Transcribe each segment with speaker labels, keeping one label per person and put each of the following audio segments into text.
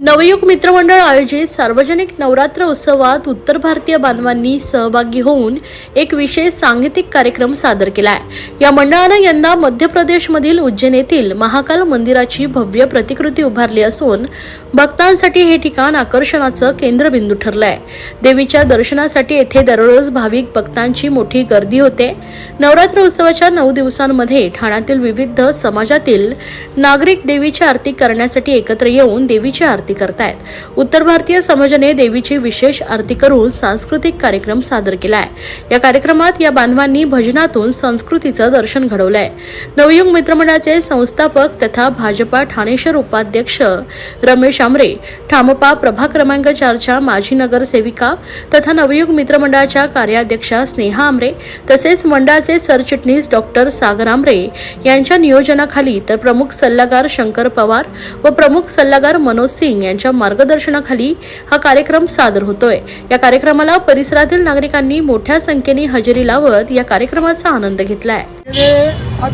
Speaker 1: नवयुग मित्रमंडळ आयोजित सार्वजनिक नवरात्र उत्सवात उत्तर भारतीय बांधवांनी सहभागी होऊन एक विशेष सांगीतिक कार्यक्रम सादर केला आहे या मंडळानं यंदा मध्य प्रदेशमधील उज्जैन येथील महाकाल मंदिराची भव्य प्रतिकृती उभारली असून भक्तांसाठी हे ठिकाण आकर्षणाचं केंद्रबिंदू ठरलं आहे देवीच्या दर्शनासाठी येथे दररोज भाविक भक्तांची मोठी गर्दी होते. नवरात्र उत्सवाच्या नऊ दिवसांमध्ये ठाण्यातील विविध समाजातील नागरिक देवीची आरती करण्यासाठी एकत्र येऊन देवीची आरती करतायत. उत्तर भारतीय समाजाने देवीची विशेष आरती करून सांस्कृतिक कार्यक्रम सादर केलाय. या कार्यक्रमात या बांधवांनी भजनातून संस्कृतीचं दर्शन घडवलंय. नवयुग मित्रमंडळाचे संस्थापक तथा भाजपा ठाणेश्वर उपाध्यक्ष रमेश आमरे ठामपा प्रभा क्रमांक चारच्या माजी नगरसेविका तथा नवयुग मित्रमंडळाच्या कार्याध्यक्षा स्नेहा आमरे तसेच मंडळाचे सरचिटणीस डॉक्टर सागर आमरे यांच्या नियोजनाखाली तर प्रमुख सल्लागार शंकर पवार व प्रमुख सल्लागार मनोज सिंग यांच्या मार्गदर्शनाखाली हा कार्यक्रम सादर होतोय. या कार्यक्रमाला परिसरातील नागरिकांनी मोठ्या संख्येने हजेरी लावत या कार्यक्रमाचा आनंद घेतलाय.
Speaker 2: आज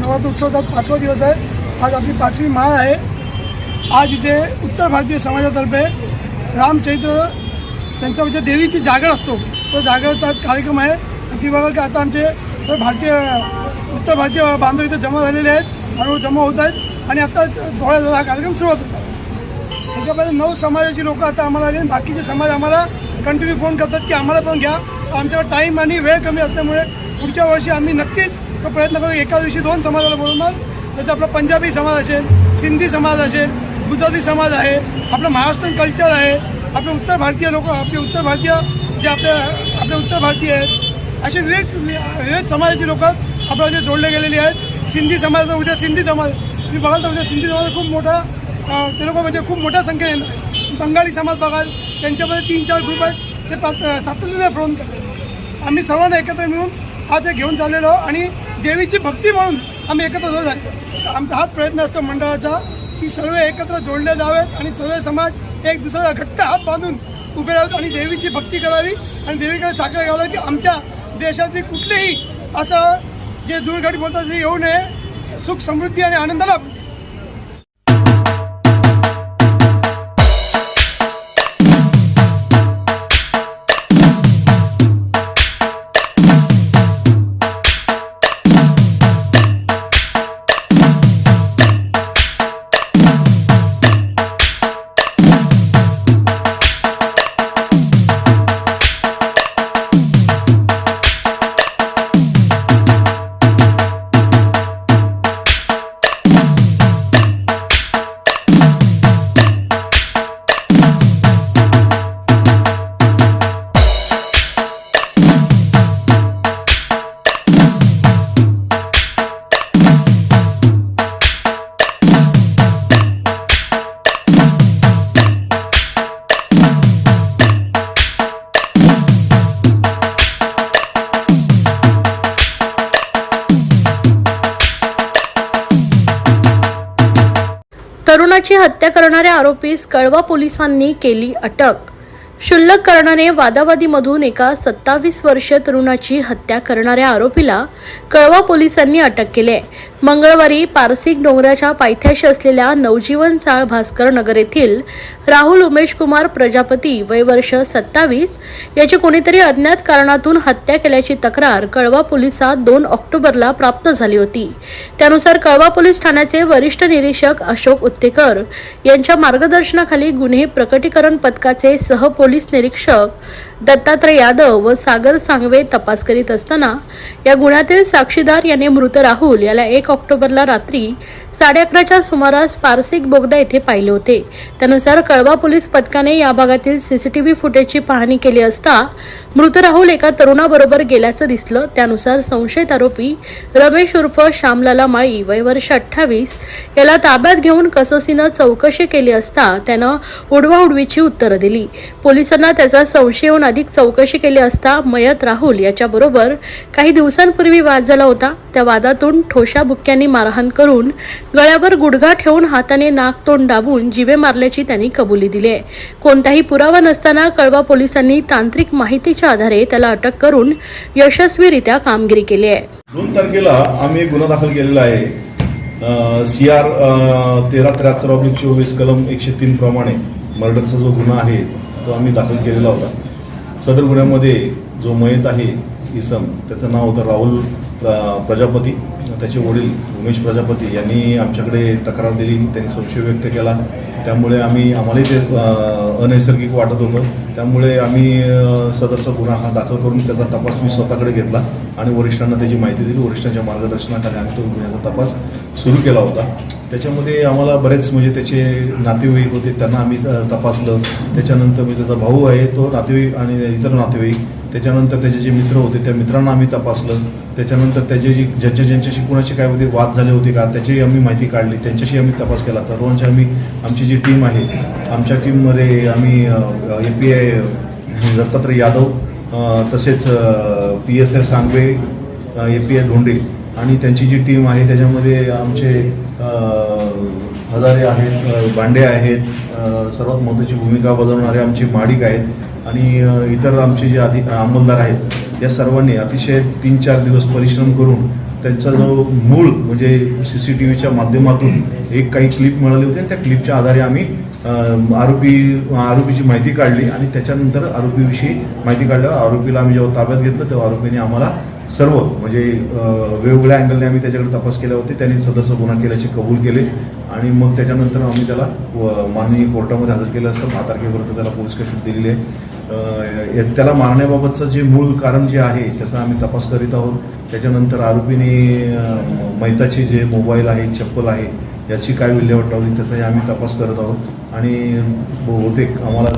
Speaker 2: नवरात्र उत्सवाचा पाचवा दिवस आहे. आज आपली पाचवी माळ आहे. आज इथे उत्तर भारतीय समाजातर्फे रामचरित्र त्यांचा म्हणजे देवीची जागर असतो. तो जागरचा कार्यक्रम आहे. ती बघा की आता आमचे सर्व भारतीय उत्तर भारतीय बांधव इथे जमा झालेले आहेत. हळूहळू जमा होत आहेत. आणि आता थोड्या हा कार्यक्रम सुरुवात होतो. त्याच्यामध्ये नऊ समाजाची लोक आता आम्हाला आले. बाकीचे समाज आम्हाला कंटिन्यू फोन करतात की आम्हाला पण घ्या. आमच्याकडे टाईम आणि वेळ कमी असल्यामुळे पुढच्या वर्षी आम्ही नक्कीच तो प्रयत्न करू. एका दिवशी दोन समाजाला बोलवणार. जसं आपला पंजाबी समाज असेल सिंधी समाज असेल गुजराती समाज आहे आपलं महाराष्ट्रीयन कल्चर आहे आपले उत्तर भारतीय लोक आपले उत्तर भारतीय जे आपल्या आपले उत्तर भारतीय आहेत असे विविध विविध समाजाची लोक आपल्या जे जोडले गेलेली आहेत. सिंधी समाज उद्या सिंधी समाज. तुम्ही बघाल तर उद्या सिंधी समाज खूप मोठा ते लोक म्हणजे खूप मोठ्या संख्येने बंगाली समाज बघाल त्यांच्यामध्ये तीन चार ग्रुप आहेत ते सातत्याने फोन करतात. आम्ही सर्वांना एकत्र मिळून आज हे घेऊन चाललेलो आणि देवीची भक्ती म्हणून आम्ही एकत्र जोड झाले आमचा हाच प्रयत्न असतो मंडळाचा की सर्व एकत्र जोडले जावेत आणि सर्व समाज एक दुसऱ्याचा घट्ट हात बांधून उभे राहत आणि देवीची भक्ती करावी आणि देवीकडे साखर घालावी की आमच्या देशातील कुठलेही असं जे दुर्घट बोलतात ते येऊ नये. सुख समृद्धी आणि आनंदाला
Speaker 1: आरोपीस कळवा पोलिसांनी केली अटक. क्षुल्लक कारणाने वादावादीमधून एका सत्तावीस वर्षीय तरुणाची हत्या करणाऱ्या आरोपीला कळवा पोलिसांनी अटक केली आहे. मंगळवारी पारसिक डोंगराच्या पायथ्याशी असलेल्या नवजीवन चाळ भास्कर नगर येथील राहुल उमेश कुमार प्रजापती वय वर्ष सत्तावीस याची कोणीतरी अज्ञात कारणातून हत्या केल्याची तक्रार कळवा पोलिसात दोन ऑक्टोबरला प्राप्त झाली होती. त्यानुसार कळवा पोलीस ठाण्याचे वरिष्ठ निरीक्षक अशोक उत्तेकर यांच्या मार्गदर्शनाखाली गुन्हे प्रकटीकरण पथकाचे सह पोलीस निरीक्षक दत्तात्रय यादव व सागर सांगवे तपास करीत असताना या गुन्ह्यातील साक्षीदार याने मृत राहुल याला एक ऑक्टोबरला रात्री साडे अकराच्या सुमारास पारसिक बोगदा येथे पाहिले होते. त्यानुसार कळवा पोलीस पथकाने या भागातील सीसीटीव्ही फुटेजची पाहणी केली असता मृत राहुल एका तरुणाबरोबर गेल्याचं दिसलं. त्यानुसार संशयित आरोपी रमेश उर्फ श्यामलाला माळी वय वर्ष अठ्ठावीस याला ताब्यात घेऊन कसोसीनं चौकशी केली असता त्यानं उडवाउडवीची उत्तरं दिली. पोलिसांना त्याचा संशय येऊन अधिक चौकशी केली असता मयत राहुल याच्याबरोबर काही दिवसांपूर्वी वाद झाला होता. त्या वादातून ठोशा बुक्क्यांनी मारहाण करून गळ्यावर गुडघा ठेवून हाताने नाक तोंड दाबून जिवे मारल्याची त्यांनी कबुली दिली आहे कोणताही पुरावा नसताना कळवा पोलिसांनी तांत्रिक माहितीच्या आधारे त्याला अटक करून यशस्वीरित्या कामगिरी केली आहे
Speaker 3: दोन तारखेला आम्ही गुन्हा दाखल केलेला आहे. सी आर तेरा त्र्याहत्तर ऑब्लिक चोवीस कलम एकशे तीन प्रमाणे मर्डरचा जो गुन्हा आहे तो आम्ही दाखल केलेला होता. सदर गुन्ह्यामध्ये जो मयत आहे इसम त्याचं नाव होतं राहुल प्रजापती. त्याचे वडील उमेश प्रजापती यांनी आमच्याकडे तक्रार दिली त्यांनी संशय व्यक्त केला. त्यामुळे आम्ही आम्हालाही ते अनैसर्गिक वाटत होतं. त्यामुळे आम्ही सदरचा गुन्हा हा दाखल करून त्याचा तपास मी स्वतःकडे घेतला आणि वरिष्ठांना त्याची माहिती दिली. वरिष्ठांच्या मार्गदर्शनाखाली आम्ही तो गुन्ह्याचा तपास सुरू केला होता. त्याच्यामध्ये आम्हाला बरेच म्हणजे त्याचे नातेवाईक होते त्यांना आम्ही तपासलं. त्याच्यानंतर म्हणजे त्याचा भाऊ आहे तो नातेवाईक आणि इतर नातेवाईक. त्याच्यानंतर त्याचे जे मित्र होते त्या मित्रांना आम्ही तपासलं. त्याच्यानंतर त्याचे जे ज्यांच्या ज्यांच्याशी कुणाशी काय होते वाद झाले होते का त्याची आम्ही माहिती काढली. त्यांच्याशी आम्ही तपास केला. सर्वांची आम्ही आमची जी टीम आहे आमच्या टीममध्ये आम्ही A P I Dattatray Yadav तसेच P S I Sangve A P I Dhonde आणि त्यांची जी टीम आहे त्याच्यामध्ये आमचे हजारे आहेत भांडे आहेत सर्वात महत्त्वाची भूमिका बजावणारे आमचे माडिक आहेत. आणि इतर आमचे जे आधी अंमलदार आहेत या सर्वांनी अतिशय तीन चार दिवस परिश्रम करून त्यांचा जो मूळ म्हणजे सी सी टी व्हीच्या माध्यमातून एक काही क्लिप मिळाली होती आणि त्या क्लिपच्या आधारे आम्ही आरोपी आरोपीची माहिती काढली आणि त्याच्यानंतर आरोपीविषयी माहिती काढल्यावर आरोपीला आम्ही जेव्हा ताब्यात घेतलं तेव्हा आरोपीने आम्हाला सर्व म्हणजे वेगवेगळ्या अँगलने आम्ही त्याच्याकडे तपास केले होते. त्यांनी सदस्य गुन्हा केल्याचे कबूल केले. आणि मग त्याच्यानंतर आम्ही त्याला व- माननीय कोर्टामध्ये हजर केलं असतं. दहा तारखेपर्यंत त्याला पोलीस कस्टडी दिलेली आहे. या- त्याला मारण्याबाबतचं जे मूळ कारण जे आहे त्याचा आम्ही तपास करीत आहोत. त्याच्यानंतर आरोपीने मैताचे जे मोबाईल आहे चप्पल आहे याची काय विल्हेवाट लावली त्याचाही आम्ही तपास करत आहोत. आणि बहुतेक आम्हाला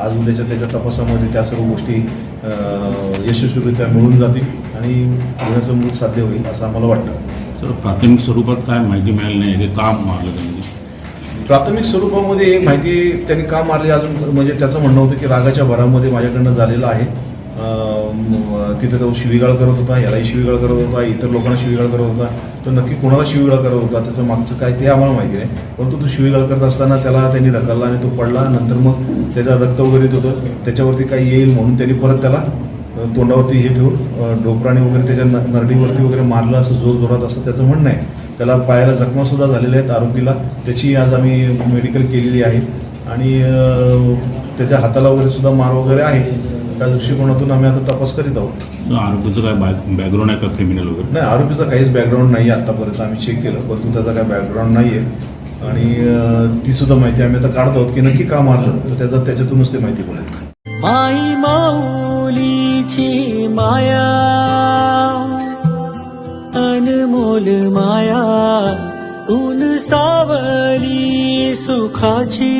Speaker 3: आज उद्याच्या त्याच्या तपासामध्ये त्या सर्व गोष्टी यशस्वीरित्या मिळून जातील. आणि गुन्ह्याचं मूळ साध्य होईल असं आम्हाला वाटतं.
Speaker 4: तर प्राथमिक स्वरूपात काय माहिती मिळाली नाही? हे काम मारलं त्यांनी?
Speaker 3: प्राथमिक स्वरूपामध्ये माहिती त्यांनी का मारली अजून? म्हणजे त्याचं म्हणणं होतं की रागाच्या भरामध्ये माझ्याकडनं झालेलं आहे. तिथे तो शिवीगाळ करत होता यालाही शिवीगाळ करत होता इतर लोकांना शिवीगाळ करत होता. तो नक्की कोणाला शिवीगाळ करत होता? त्याचं मागचं काय ते आम्हाला माहिती नाही. परंतु तो शिवीगाळ करत असताना त्याला त्यांनी ढकलला आणि तो पडला. नंतर मग त्याच्या रक्त वगैरे होतं. त्याच्यावरती काही येईल म्हणून त्यांनी परत त्याला तोंडावरती हे ठेवून डोकराने वगैरे त्याच्या नरडीवरती वगैरे मारलं असं जोर जोरात असं त्याचं म्हणणं आहे. त्याला पायाला जखमासुद्धा झालेल्या आहेत आरोपीला. त्याची आज आम्ही मेडिकल केलेली आहे. आणि त्याच्या हाताला वगैरे सुद्धा मार वगैरे आहे. त्या दृष्टिकोनातून आम्ही आता तपास करीत आहोत.
Speaker 4: आरोपीचं काय बॅकग्राऊंड आहे का क्रिमिनल वगैरे?
Speaker 3: नाही आरोपीचा काहीच बॅकग्राऊंड नाही आहे आतापर्यंत. आम्ही चेक केलं परंतु त्याचा काही बॅकग्राऊंड नाही आहे आणि ती सुद्धा माहिती आम्ही आता काढत आहोत की नक्की का मारलं. तर त्याचा त्याच्यातूनच ते माहिती पडेल.
Speaker 5: माई माऊलीची माया अनमोल माया ऊन सावली सुखाची.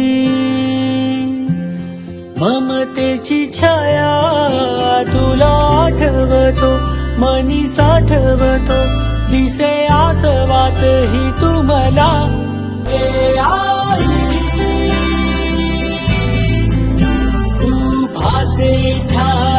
Speaker 5: ममतेची छाया तुला आठवतो मनी साठवतो दिसे आसवात ही तुम्हाला
Speaker 1: Allah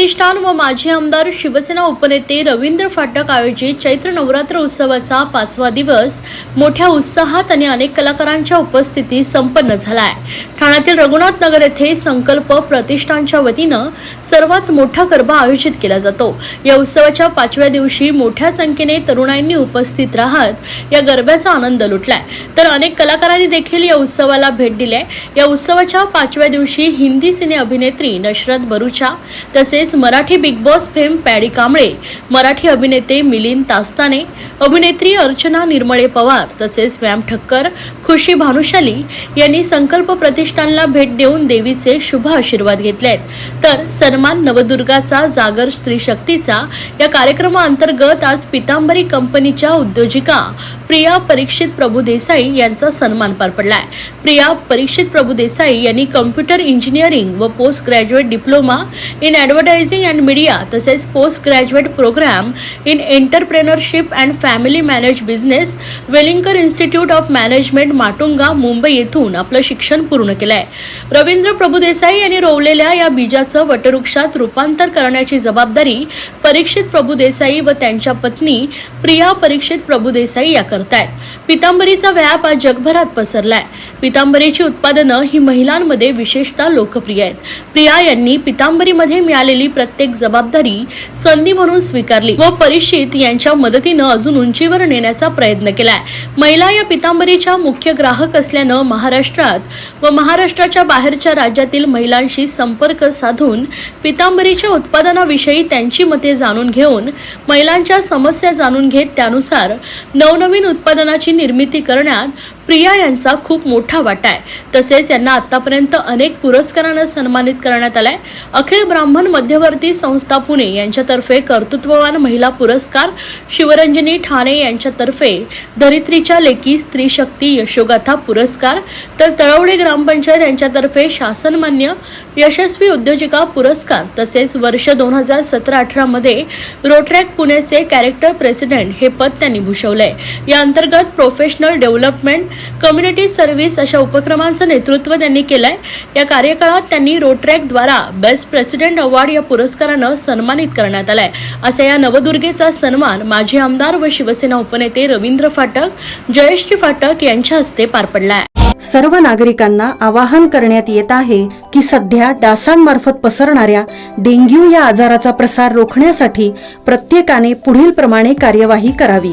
Speaker 1: प्रतिष्ठान व माजी आमदार शिवसेना उपनेते रवींद्र फाटक आयोजित चैत्र नवरात्र उत्सवाचा पाचवा दिवस मोठ्या उत्साहात आणि अनेक कलाकारांच्या उपस्थितीत संपन्न झाला आहे ठाण्यातील रघुनाथ नगर येथे संकल्प प्रतिष्ठानच्या वतीनं सर्वात मोठा गरबा आयोजित केला जातो. या उत्सवाच्या पाचव्या दिवशी मोठ्या संख्येने तरुणांनी उपस्थित राहत या गरब्याचा आनंद लुटलाय. तर अनेक कलाकारांनी देखील या उत्सवाला भेट दिली आहे या उत्सवाच्या पाचव्या दिवशी हिंदी सिने अभिनेत्री नशरत बरुचा तसेच Marathi big boss fame Paddy Kamble Marathi अभिनेते मिलिंद तास्ताने अभिनेत्री अर्चना निर्मळे पवार तसेच व्यायाम ठक्कर खुशी भानुशाली यांनी संकल्प प्रतिष्ठानला भेट देऊन देवीचे शुभ आशीर्वाद घेतलेत. तर सन्मान नवदुर्गाचा जागर स्त्री शक्तीचा या कार्यक्रमाअंतर्गत आज पितांबरी कंपनीच्या उद्योजिका प्रिया परीक्षित प्रभू देसाई यांचा सन्मान पार पडलाय. प्रिया परीक्षित प्रभू देसाई यांनी कम्प्युटर इंजिनिअरिंग व post graduate diploma in advertising and media तसेच post graduate program in entrepreneurship and family manage business Welingkar institute of management Matunga Mumbai येथून आपलं शिक्षण पूर्ण केलंय. रवींद्र प्रभुदेसाई यांनी रोवलेल्या या बीजाचं वटवृक्षात रूपांतर करण्याची जबाबदारी परीक्षित प्रभुदेसाई व त्यांच्या पत्नी प्रिया परीक्षित प्रभुदेसाई या करतायत पितांबरीचा व्याप आज जगभरात पसरलाय. पितांबरीची उत्पादनं ही महिलांमध्ये विशेषतः लोकप्रिय आहेत. प्रिया यांनी पितांबरीमध्ये मिळालेली प्रत्येक जबाबदारी संधी म्हणून स्वीकारली व परिषित यांच्या मदतीनं अजून उंचीवर नेण्याचा प्रयत्न केलाय. महिला या पितांबरीच्या मुख्य ग्राहक असल्यानं महाराष्ट्रात व महाराष्ट्राच्या बाहेरच्या राज्यातील महिलांशी संपर्क साधून पितांबरीच्या उत्पादनाविषयी त्यांची मते जाणून घेऊन महिलांच्या समस्या जाणून घेत त्यानुसार नवनवीन उत्पादनाची निर्मिती करण्यात प्रिया यांचा खूप मोठा वाटा आहे. तसेच यांना आतापर्यंत अनेक पुरस्कारानं सन्मानित करण्यात आलाय. अखिल ब्राह्मण मध्यवर्ती संस्था पुणे यांच्यातर्फे कर्तृत्ववान महिला पुरस्कार शिवरंजनी ठाणे यांच्यातर्फे धरित्रीच्या लेखी स्त्री शक्ती यशोगाथा पुरस्कार तर तळवडे ग्रामपंचायत यांच्यातर्फे शासनमान्य यशस्वी उद्योजिका पुरस्कार तसेच वर्ष दोन हजार सतरा अठरा मध्ये रोट्रॅक पुणेचे कॅरेक्टर प्रेसिडेंट हे पद त्यांनी भूषवलंय. या अंतर्गत प्रोफेशनल डेव्हलपमेंट कम्युनिटी सर्व्हिस अशा उपक्रमांचं नेतृत्व त्यांनी केलंय. या कार्यकाळात त्यांनी रोट्रॅकद्वारा बेस्ट प्रेसिडेंट अवॉर्ड या पुरस्कारानं सन्मानित करण्यात आलाय. असा या नवदुर्गेचा सन्मान माजी आमदार व शिवसेना उपनेते रवींद्र फाटक जयश्री फाटक यांच्या हस्ते पार पडलाय.
Speaker 6: सर्व नागरिकांना आवाहन करण्यात येत आहे की सध्या डासांमार्फत पसरणाऱ्या डेंग्यू या आजाराचा प्रसार रोखण्यासाठी प्रत्येकाने पुढील प्रमाणे कार्यवाही करावी.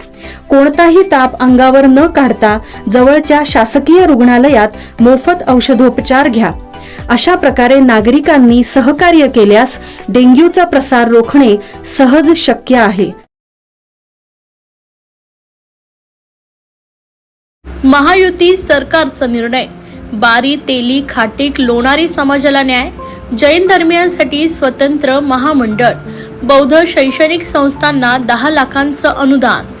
Speaker 6: कोणताही ताप अंगावर न काढता जवळच्या शासकीय रुग्णालयात मोफत औषधोपचार घ्या. अशा प्रकारे नागरिकांनी सहकार्य केल्यास डेंग्यूचा प्रसार रोखणे सहज शक्य आहे.
Speaker 1: महायुती सरकारचा निर्णय. बारी तेली खाटीक लोणारी समाजाला न्याय. जैन धर्मियांसाठी स्वतंत्र महामंडळ. बौद्ध शैक्षणिक संस्थांना दहा लाखांचं अनुदान.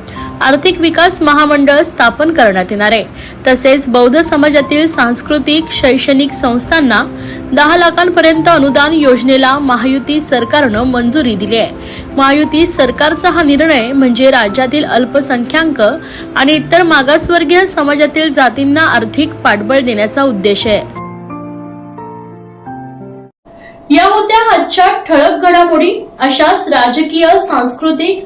Speaker 1: आर्थिक विकास महामंडळ स्थापन करण्यात येणार आहे. तसेच बौद्ध समाजातील सांस्कृतिक शैक्षणिक संस्थांना दहा लाखांपर्यंत अनुदान योजनेला महायुती सरकारनं मंजुरी दिली आहे. महायुती सरकारचा हा निर्णय म्हणजे राज्यातील अल्पसंख्याक आणि इतर मागासवर्गीय समाजातील जातींना आर्थिक पाठबळ देण्याचा उद्देश आहे. या होत्या आजच्या ठळक घडामोडी. अशाच राजकीय सांस्कृतिक